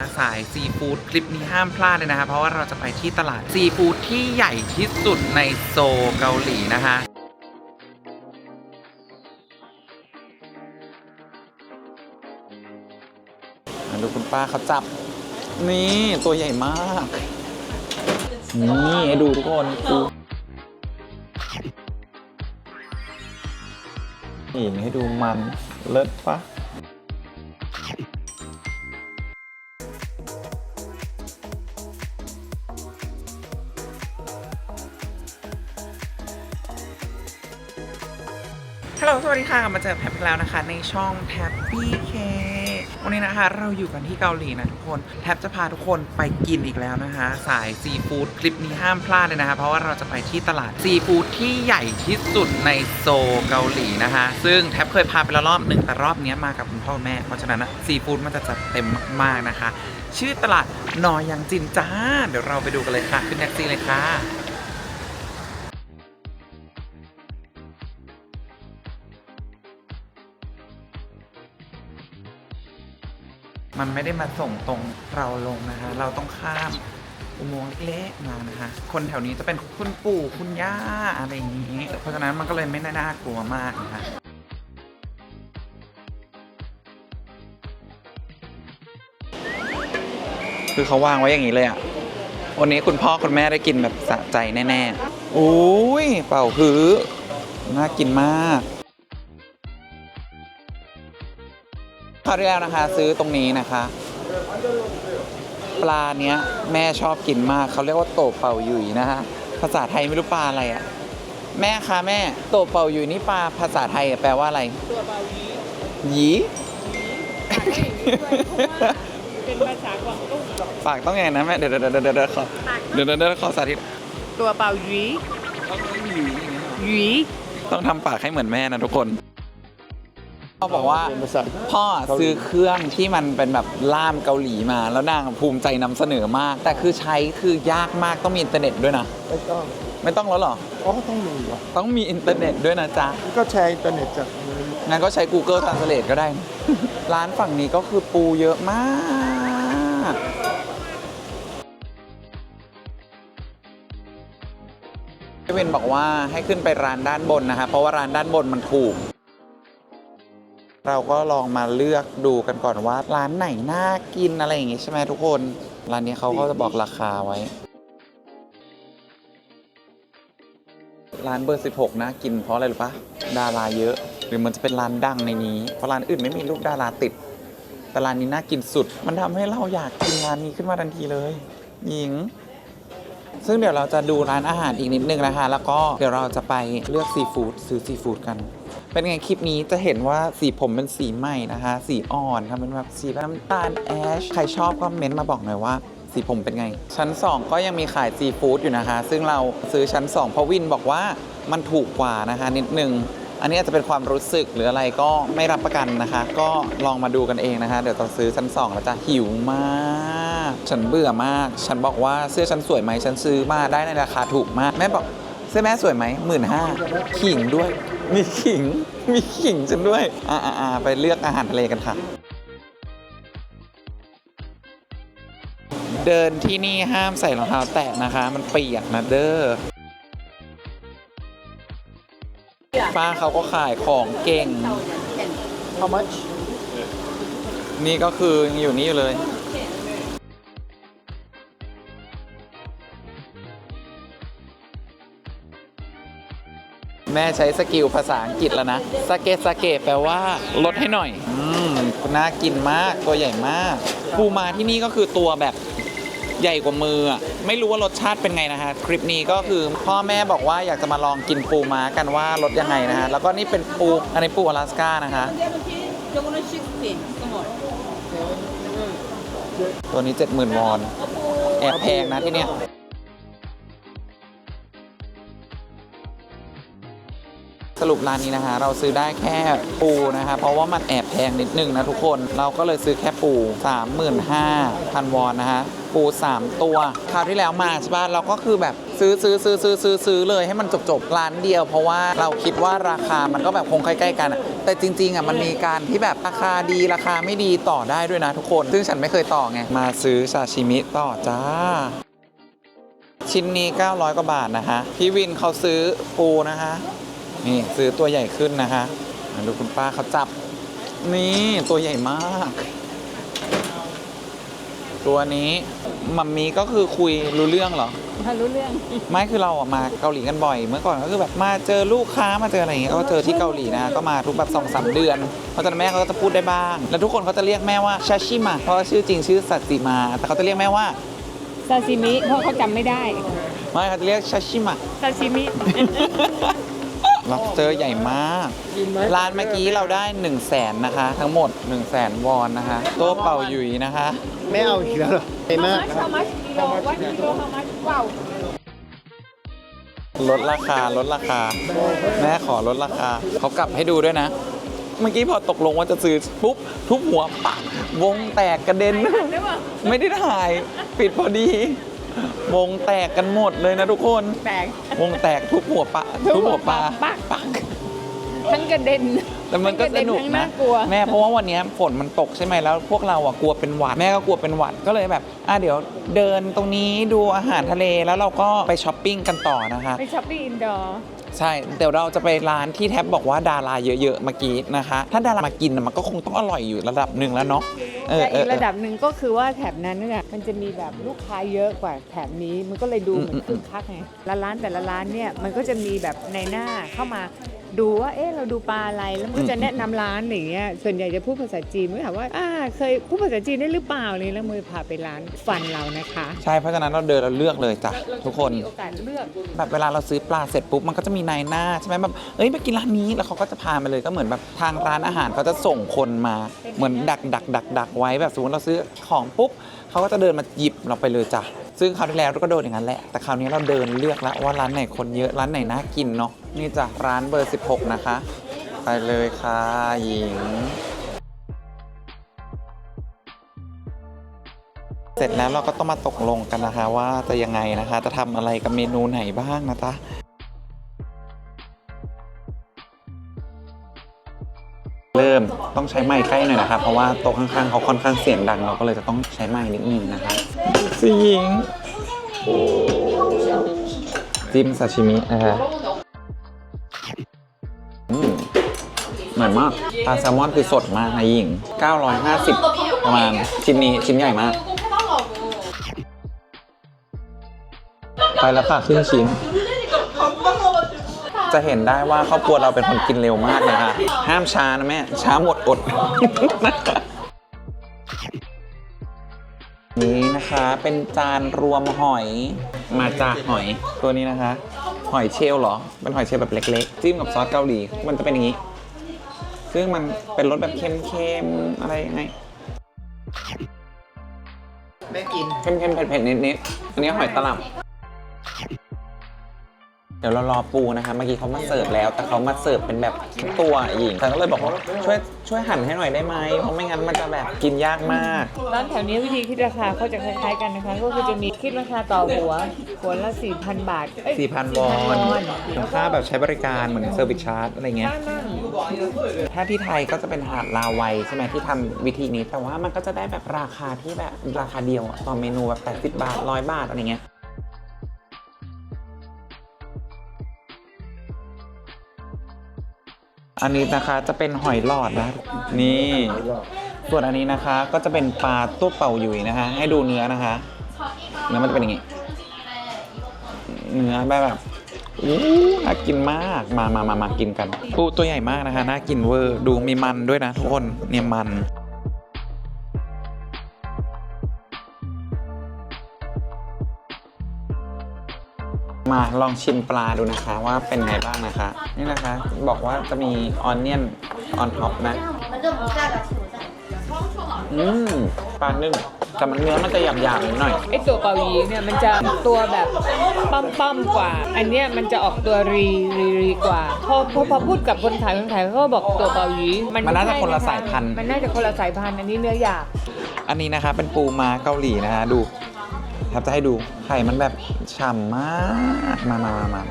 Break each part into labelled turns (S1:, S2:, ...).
S1: สายซีฟู้ดคลิปนี้ห้ามพลาดเลยนะคะ เพราะว่าเราจะไปที่ตลาดซีฟู้ดที่ใหญ่ที่สุดในโซลเกาหลีนะคะดูคุณป้าเขาจับ นี่ตัวใหญ่มาก นี่ให้ดูทุกคนดูนี่ให้ดูมันเลิศปะ ลโหลสวัสดีค่ะมาเจอแพทแล้วนะคะ ในช่องแท็บปี้เควันนี้นะคะ เราอยู่กันที่เกาหลีนะทุกคนแท็บจะพาทุกคนไปกินอีกแล้วนะคะ สายซีฟู้ดคลิปนี้ห้ามพลาดเลยนะคะ เพราะว่าเราจะไปที่ตลาดซีฟู้ดที่ใหญ่ที่สุดในโซลเกาหลีนะคะ ซึ่งแทบเคยพาไปแล้วรอบหนึ่งแต่รอบนี้มากับคุณพ่อแม่ เพราะฉะนั้นซีฟู้ดมันจะจัดเต็มมากๆนะคะ ชื่อตลาดนอยังจินจ้า เดี๋ยวเราไปดูกันเลยค่ะขึ้นแท็กซี่เลยค่ะ มันไม่ได้มาส่งตรงเราลงนะคะ เราต้องข้ามอุโมงค์เล็กมานะคะ คนแถวนี้จะเป็นคุณปู่คุณย่าอะไรอย่างนี้ เพราะฉะนั้นมันก็เลยไม่น่ากลัวมากนะคะคือเขาวางไว้อย่างนี้เลยอะวันนี้คุณพ่อคุณแม่ได้กินแบบสะใจแน่ๆ อุ้ยเป่าฮื้อน่ากินมาก คราวที่แล้วนะคะ ซื้อตรงนี้นะคะ ปลาเนี้ยแม่ชอบกินมากเขาเรียกว่าโตเป่าหยุยนะคะภาษาไทยไม่รู้ปลาอะไรอะ่ะแม่คะแม่โตเป่าหยุยนี่ปลาภาษาไทยอะแปลว่าอะไร
S2: ตัวเบายี
S1: หยี
S2: เป็นภาษากวางตุ้ง
S1: ปากต้องไงนะแม่เดี๋ยวเดี๋ยวเดี๋ยวเดี๋ยวเดี๋ยวขอเดี๋ยวเดี๋ยวเดี๋ยวขอสาธิต
S2: ตัวเบายียี
S1: ต้องทำปากให้เหมือนแม่นะทุกคน พ่อบอกว่าพ่อซื้อเครื่องที่มันเป็นแบบล่ามเกาหลีมา แล้วนางภูมิใจนำเสนอมาก แต่คือใช้คือยากมากต้องมีอินเทอร์เน็ตด้วยนะ
S3: ไม่ต้อง
S1: ไม่ต้องแล้วเหรอ
S3: อ๋อต้องมีวะ
S1: ต้องมีอินเทอร์เน็ตด้วยนะจ๊ะ
S3: ก็แชร์อินเทอร์เน็ตจากมือ
S1: งั้นก็ใช้ Google Translate ก็ได้นะ ร้านฝั่งนี้ก็คือปูเยอะมากพี่วินบอกว่าให้ขึ้นไปร้านด้านบนนะคะ เพราะว่าร้านด้านบนมันถูก เราก็ลองมาเลือกดูกันก่อนว่าร้านไหนน่ากินอะไรอย่างงี้ใช่ไหมทุกคนร้านนี้เขาก็จะบอกราคาไว้ ร้านเบอร์ 16นะกินเพราะอะไรหรู้ปะดาราเยอะ หรือมันจะเป็นร้านดังในนี้ เพราะร้านอื่นไม่มีรูปดาราติด แต่ร้านนี้น่ากินสุด มันทำให้เราอยากกินร้านนี้ขึ้นมาทันทีเลย หญิง ซึ่งเดี๋ยวเราจะดูร้านอาหารอีกนิดนึงนะคะ แล้วก็เดี๋ยวเราจะไปเลือกซีฟู้ดซื้อซีฟู้ดกัน เป็นไงคลิปนี้จะเห็นว่าสีผมเป็นสีใหม่นะคะ สีอ่อนค่ะเป็นแบบสีน้ำตาลแอช ใครชอบก็เม้นต์มาบอกหน่อยว่าสีผมเป็นไง ชั้น 2 ก็ยังมีขายซีฟู้ดอยู่นะคะ ซึ่งเราซื้อชั้น 2 เพราะวินบอกว่ามันถูกกว่านะคะนิดนึง อันนี้อาจจะเป็นความรู้สึกหรืออะไรก็ไม่รับประกันนะคะ ก็ลองมาดูกันเองนะคะ เดี๋ยวเราซื้อชั้น 2 แล้วจะหิวมาก ฉันเบื่อมาก ฉันบอกว่าเสื้อฉันสวยไหมฉันซื้อมาได้ในราคาถูกมาก แม่บอกเสื้อแม่สวยไหมหมื่นห้าขิงด้วย มีขิง มีขิงฉันด้วย อ่าอ่าไปเลือกอาหารทะเลกันค่ะ เดินที่นี่ห้ามใส่รองเท้าแตะนะคะ มันเปียกนะเด้อป้าเขาก็ขายของเก่ง
S3: how much
S1: นี่ก็คืออยู่นี่อยู่เลย แม่ใช้สกิลภาษาอังกฤษแล้วนะสเกตสเกตแปลว่าลดให้หน่อย อืมน่ากินมากตัวใหญ่มาก ปูมาที่นี่ก็คือตัวแบบใหญ่กว่ามือไม่รู้ว่ารสชาติเป็นไงนะฮะ คลิปนี้ก็คือพ่อแม่บอกว่าอยากจะมาลองกินปูมากันว่ารสยังไงนะฮะ แล้วก็นี่เป็นปูอันนี้ปูอลาสก้านะคะ
S2: ตัวนี้เจ็ด
S1: หมื่นวอน แอบแพงนะที่เนี้ย สรุปร้านนี้นะคะ เราซื้อได้แค่ปูนะคะ เพราะว่ามันแอบแพงนิดนึงนะทุกคน เราก็เลยซื้อแค่ปู 35,000 วอนนะคะปู 3 ตัว คราวที่แล้วมาใช่ป่ะเราก็คือแบบซื้อซื้อซื้อซื้อซื้อซื้อเลยให้มันจบจบๆร้านเดียว เพราะว่าเราคิดว่าราคามันก็แบบคงใกล้ๆกันอะแต่จริงๆอะมันมีการที่แบบราคาดีราคาไม่ดีต่อได้ด้วยนะทุกคน ซึ่งฉันไม่เคยต่อไง มาซื้อซาชิมิต่อจ้า ชิ้นนี้ 900 กว่าบาทนะคะพี่วินเขาซื้อปูนะคะ นี่ซื้อตัวใหญ่ขึ้นนะคะมาดูคุณป้าเขาจับ นี่ตัวใหญ่มาก ตัวนี้มัมมี่ก็คือคุยรู้เรื่องเหรอ
S2: มารู้เรื่อง
S1: ไม่คือเราอะมาเกาหลีกันบ่อย เมื่อก่อนก็คือแบบมาเจอลูกค้ามาเจออะไรอย่างเงี้ยก็เจอที่เกาหลีนะ ก็มาทุกแบบสองสามเดือน เพราะฉะนั้นแม่เขาก็จะพูดได้บ้าง แล้วทุกคนเขาจะเรียกแม่ว่าชาชิมะเพราะว่าชื่อจริงชื่อสัตติมา แต่เขาจะเรียกแม่ว่า
S2: ซาซิมิเพราะเขาจำไม่ได้
S1: ไม่เขาจะเรียกชาชิมะ
S2: ซาซิมิ
S1: lobster ใหญ่มาก
S3: กินไหม
S1: ร้านเมื่อกี้เราได้ 1 0 0 0 0แสนนะคะ ทั้งหมด 1 0 0 0 0แสนวอนนะคะโต๊ะเป่าหยุยนะคะ
S3: ไม่เอาอีกแล้วเหรอไม่มาก
S2: how much kilo what kilo how much ว้าว
S1: ลดราคาลดราคา แม่ขอลดราคา เขากลับให้ดูด้วยนะ เมื่อกี้พอตกลงว่าจะซื้อปุ๊บ ทุบหัวปักวงแตกกระเด็น
S2: ได้ป่ะ
S1: ไม่ได้ถ่าย ปิดพอดี วงแตกกันหมดเลยนะทุกคน
S2: แตก
S1: วงแตกทุบหัวปะทุบหัวปลา
S2: ปักปักทั้งกระเด็น
S1: แต่มันก็สนุก
S2: ทั้ง
S1: นะ
S2: น่ากลัว
S1: แม่เพราะว่าวันนี้ฝนมันตกใช่ไหมแล้ว พวกเราอะกลัวเป็นหวัดแม่ก็กลัวเป็นหวัดก็เลยแบบอะเดี๋ยวเดินตรงนี้ดูอาหารทะเลแล้วเราก็ไปช้อปปิ้งกันต่อนะคะ
S2: ไปช้อปปิ้งอินดอร์
S1: ใช่ เดี๋ยวเราจะไปร้านที่แท็บบอกว่าดาราเยอะๆเมื่อกี้นะคะ ถ้าดารามากินน่ะมันก็คงต้องอร่อยอยู่ระดับหนึ่งแล้วเนาะเออ
S2: แต่
S1: เอ
S2: อี
S1: อกเอ
S2: ระ
S1: อ
S2: ดับหนึ่งก็คือว่าแถบนั้นเนี่ยมันจะมีแบบลูกค้าเยอะกว่าแถบนี้มันก็เลยดูเหมือนคึกคักไงและร้านแต่ละร้านเนี่ยมันก็จะมีแบบในหน้าเข้ามา ดูว่าเอ๊ะเราดูปลาอะไรแล้วมันก็จะแนะนำร้านอย่างเงี้ยส่วนใหญ่จะพูดภาษาจีนไม่ถามว่าอ่าเคยพูดภาษาจีนได้หรือเปล่านี่แล้วมือพาไปร้านฟันเรานะคะ
S1: ใช่เพราะฉะนั้นเราเดินเราเลือกเลยจ้ะทุกคน
S2: มีโอกาสเลือก
S1: แบบเวลาเราซื้อปลาเสร็จปุ๊บมันก็จะมีนายหน้าใช่ไหมแบบเอ้ยไปกินร้านนี้แล้วเขาก็จะพามาเลยก็เหมือนแบบทางร้านอาหารเขาจะส่งคนมาเหมือนดักดักดักดักไว้แบบสมมติเราซื้อของปุ๊บเขาก็จะเดินมาหยิบเราไปเลยจ้ะ ซึ่งคราวที่แล้วเราก็โดนอย่างนั้นแหละ แต่คราวนี้เราเดินเลือกแล้วว่าร้านไหนคนเยอะร้านไหนน่ากินเนาะนี่จ้ะร้านเบอร์ 16 นะคะ ไปเลยค่ะหญิง เสร็จแล้วเราก็ต้องมาตกลงกันนะคะว่าจะยังไงนะคะ จะทำอะไรกับเมนูไหนบ้างนะจ๊ะเริ่มต้องใช้ไม้ใกล้หน่อยนะคะ เพราะว่าโต๊ะข้างๆเขาค่อนข้างเสียงดัง เราก็เลยจะต้องใช้ไม้นิดนึงนะคะ สิหญิงจิ้มซาชิมินะคะอืมเหมือนมากปลาแซลมอนคือสดมากนะหญิง 950 ประมาณ ชิ้นนี้ชิ้นใหญ่มาก ไปแล้วค่ะครึ่งชิ้น จะเห็นได้ว่าครอบครัวเราเป็นคนกินเร็วมากนะคะ ห้ามช้านะแม่ ช้าหมดอด นะคะ เป็นจานรวมหอย มาจากหอยตัวนี้นะคะ หอยเชลล์เหรอ เป็นหอยเชลล์แบบเล็กๆ จิ้มกับซอสเกาหลี มันจะเป็นอย่างนี้ ซึ่งมันเป็นรสแบบเค็มๆ อะไรยังไง
S3: แม่กิน
S1: เค็มๆ เผ็ดๆ นิดๆ อันนี้หอยตลับ เดี๋ยวเรารอปูนะคะ เมื่อกี้เขามาเสิร์ฟแล้ว แต่เขามาเสิร์ฟเป็นแบบตัวหญิงฉันก็เลยบอกว่าช่วยช่วยหั่นให้หน่อยได้ไหมเพราะไม่งั้นมันจะแบบกินยากมาก
S2: ร้านแถวนี้วิธีคิดราคาเขาจะคล้ายๆกันนะคะ ก็คือจะมีคิดราคาต่อหัวหัวละ 4,000 บาทเอ้ย
S1: 4,000วอน
S2: วอน
S1: คุ้มค่าแบบใช้บริการเหมือนเซอร์วิสชาร์จอะไรเงี้ย
S2: ค่านั่ง
S1: ถ้าที่ไทยก็จะเป็นหาดลาวัยใช่ไหมที่ทำวิธีนี้ แต่ว่ามันก็จะได้แบบราคาที่แบบราคาเดียวอะต่อเมนูแบบ80บาท100บาทอะไรเงี้ย อันนี้นะคะจะเป็นหอยหลอดนะ นี่ ส่วนอันนี้นะคะก็จะเป็นปลาตุ๊กเป่าหยุยนะคะ ให้ดูเนื้อนะคะเนื้อมันจะเป็นอย่างนี้ เนื้อแบบแบบอู้น่ากินมากมามามามากินกันปูตัวใหญ่มากนะคะน่ากินเวอร์ดูมีมันด้วยนะทุกคนเนี่ยมันาลองชิมปลาดูนะคะว่าเป็นไงบ้างนะคะ นี่นะคะบอกว่าจะมีออนเนียนออนท็อปนะอืมปลานึ่งแต่มันเนื้อมันจะหยาบๆนิดหน่อย
S2: ไอตัวเกาหลีเนี่ยมันจะตัวแบบปั้มๆกว่า อันเนี้ยมันจะออกตัวรีรีรีกว่า พอพอพูดกับคนไทยคนไทยเขาบอกตัวเกาหลี
S1: มันน่าจะคนละสายพันธุ์
S2: มันน่าจะคนละสายพันธุ์อันนี้เนื้อหยาบ
S1: อันนี้นะคะเป็นปูมาเกาหลีนะคะดู ครับจะให้ดูไข่มันแบบฉ่ำมากมามามามา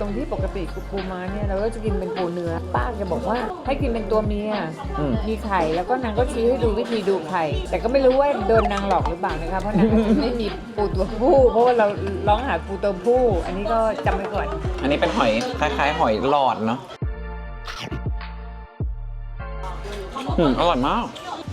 S2: ตรงที่ปกติปูม้าเนี่ยเราก็จะกินเป็นปูเนื้อ ป้าแกบอกว่าให้กินเป็นตัวเมีย
S1: อืม
S2: มีไข่แล้วก็นางก็ชี้ให้ดูวิธีดูไข่ แต่ก็ไม่รู้ว่าโดนนางหลอกหรือเปล่านะคะเพราะนางก็จะไม่มีปูตัวผู้ เพราะว่าเราร้องหาปูตัวผู้ อันนี้ก็จำไว้ก่อน
S1: อันนี้เป็นหอยคล้ายๆ หอยหลอดเนาะอืมอร่อยมาก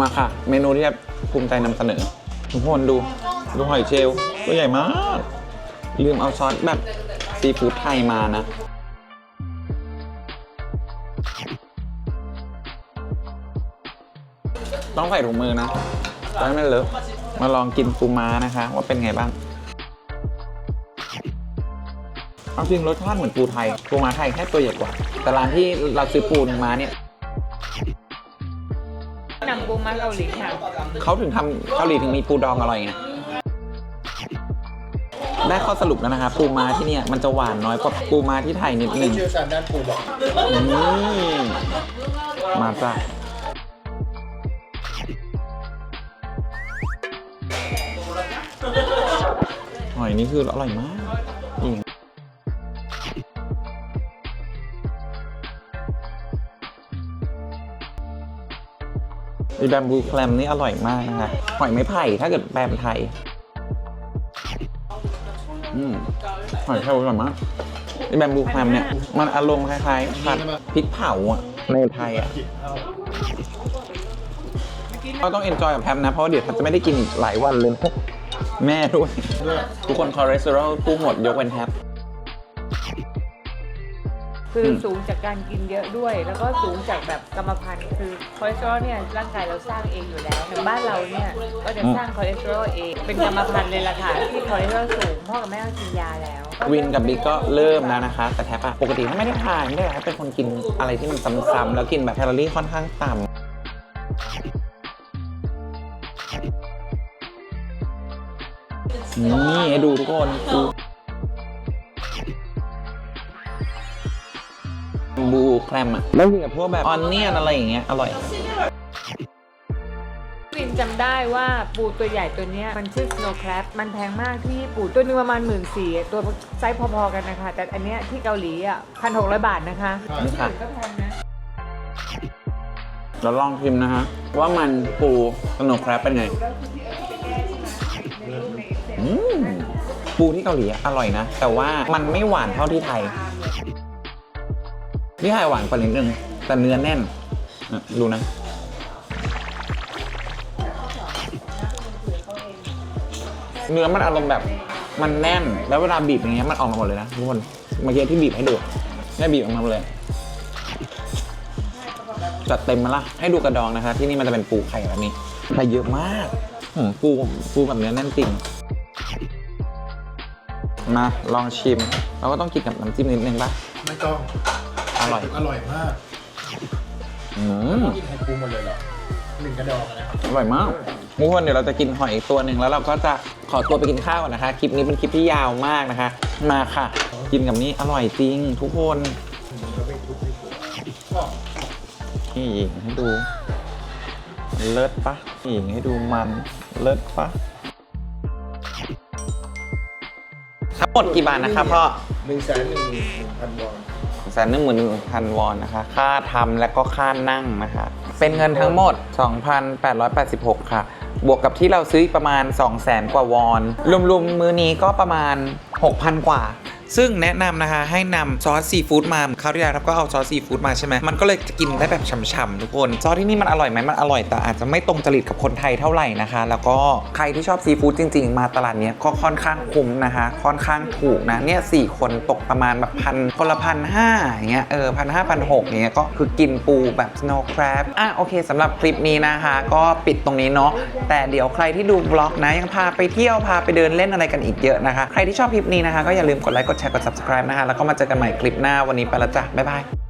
S1: มาค่ะ เมนูที่ภูมิใจนำเสนอทุกคนดู ดูหอยเชลล์ตัวใหญ่มาก ลืมเอาซอสแบบซีฟู้ดไทยมานะ ต้องใส่ถุงมือนะจะให้ไม่เลอะมาลองกินปูม้านะคะ ว่าเป็นไงบ้างเอาจริงรสชาติเหมือนปูไทย ปูม้าไทยแค่ตัวใหญ่กว่า แต่ร้านที่เราซื้อปูมาเนี่ย
S2: นำปูม้าเกาหลีค่ะ
S1: เขาถึงทำเกาหลีถึงมีปูดองอร่อยไง ได้ข้อสรุปแล้วนะคะปูม้าที่เนี่ยมันจะหวานน้อยกว่าปูม้าที่ไทยนิดนึง
S3: เชี่ยวชาญด้านปูบอก
S1: อืมมาจ้ะหอยนี่คืออร่อยมากจริงไอแบมบูแคลมนี่อร่อยมากนะคะหอยไม้ไผ่ถ้าเกิดแปลเป็นไทย อืมหอยแครงอร่อยมากไอแบมบูแคมเนี่ย มันอารมณ์คล้ายๆผัดพริกเผาอะในไทยอะเราต้องเอนจอยกับแพมนะ เพราะเดี๋ยวแพมจะไม่ได้กินอีกหลายวันเลย แม่ด้วย ทุกคนคอเลสเตอรอลพุ่งหมดยกเว้นแพม
S2: คืออ
S1: ม
S2: สูงจากการกินเยอะด้วย แล้วก็สูงจากแบบกรรมพันธุ์คือคอเลสเตอรอลเนี่ยร่างกายเราสร้างเองอยู่แล้วอย่างบ้านเราเนี่ยก็จะสร้างคอเลสเตอรอลเองเป็นกรรมพันธุ์เลยล่ะค่ะที่คอเลสเตอรอลสูงพ่อกับแม่ก็กินยาแล้ว
S1: วินกับบิ๊กก็เริ่มแล้วนะคะ แต่แทบอะปกติถ้าไม่ได้ทานไม่ได้เป็นคนกินอะไรที่มันซ้ำๆแล้วกินแบบแคลอรี่ค่อนข้างต่ำนี่ให้ดูทุกคน บูแคลมอะแล้วกินกับพวกแบบออนเนียนอะไรอย่างเงี้ยอร่อย
S2: วินจำได้ว่าปูตัวใหญ่ตัวเนี้ยมันชื่อ snow crab มันแพงมากที่ญี่ปุ่นตัวหนึงประมาณหมื่นสี่ตัวไซส์พอๆกันนะคะ แต่อันเนี้ยที่เกาหลีอะพันหกร้อยบาทนะคะ
S1: นี่ค่ะ
S2: ที่อื่นก็แพงนะ
S1: เราลองชิมนะฮะ ว่ามันปูสโนว์แครบเป็นไงอืมปูที่เกาหลีอะอร่อยนะ แต่ว่ามันไม่หวานเท่าที่ไทย ที่ไทยหวานกว่านิดนึงแต่เนื้อแน่นดูนะ เนื้อมันอารมณ์แบบมันแน่น แล้วเวลาบีบอย่างเงี้ยมันออกมาหมดเลยนะทุกคนเมื่อกี้ที่บีบให้ดูเนี่บีบออกมาหมดเลยจัดเต็มมาละให้ดูกระดองนะคะ ที่นี่มันจะเป็นปูไข่แบบนี้ไข่เยอะมากปูปูแบบเนื้อแน่นจริงมาลองชิม เราก็ต้องกินกับน้ำจิ้มนิดนึงปะ
S3: ไม่ต้อง
S1: อร่อย
S3: อร่อยมาก
S1: อืม
S3: กินไข่ปูหมดเลยเหรอหนึ่งกระดองนะ
S1: อร่อยมากทุกคนเดี๋ยวเราจะกินหอยอีกตัวหนึ่งแล้วเราก็จะขอตัวไปกินข้าวก่อนนะคะ คลิปนี้เป็นคลิปที่ยาวมากนะคะ มาค่ะ กินกับนี้อร่อยจริง ทุกคนนี่หญิงให้ดู เลิศปะนี่หญิงให้ดูมัน เลิศปะทั้งหมดกี่บาทนะครับพ่อ
S3: หนึ่งแสนหนึ่งพันวอน
S1: แสนหนึ่งหมื่นหนึ่งพันวอนนะคะ ค่าทำและก็ค่านั่งนะคะ เป็นเงินทั้งหมด 2,886 ค่ะ บวกกับที่เราซื้อประมาณ 2 0 0แสนกว่าวอน รวมๆ มือนี้ก็ประมาณ 6,000 กว่า ซึ่งแนะนำนะคะให้นำซอสซีฟู้ดมาคราวที่แล้วเราก็เอาซอสซีฟู้ดมาใช่ไหมมันก็เลยกินได้แบบฉ่ำๆทุกคนซอสที่นี่มันอร่อยไหมมันอร่อยแต่อาจจะไม่ตรงจริตกับคนไทยเท่าไหร่นะคะ แล้วก็ใครที่ชอบซีฟู้ดจริง ๆ มาตลาดนี้ก็ค่อนข้างคุ้มนะคะค่อนข้างถูกนะเนี่ยสี่คนตกประมาณแบบพันคนละพันห้าอย่างเงี้ยเออพันห้าพันหกเงี้ยก็คือกินปูแบบ snow crab อะโอเคสำหรับคลิปนี้นะคะก็ปิดตรงนี้เนาะแต่เดี๋ยวใครที่ดูบล็อกนะยังพาไปเที่ยวพาไปเดินเล่นอะไรกันอีกเยอะนะคะ ใครที่ชอบคลิปนี้นะคะก็อย่าลืมกดไลค์กดร์กด subscribe นะคะ แล้วก็มาเจอกันใหม่คลิปหน้าวันนี้ไปและจ้ะบ๊ายบาย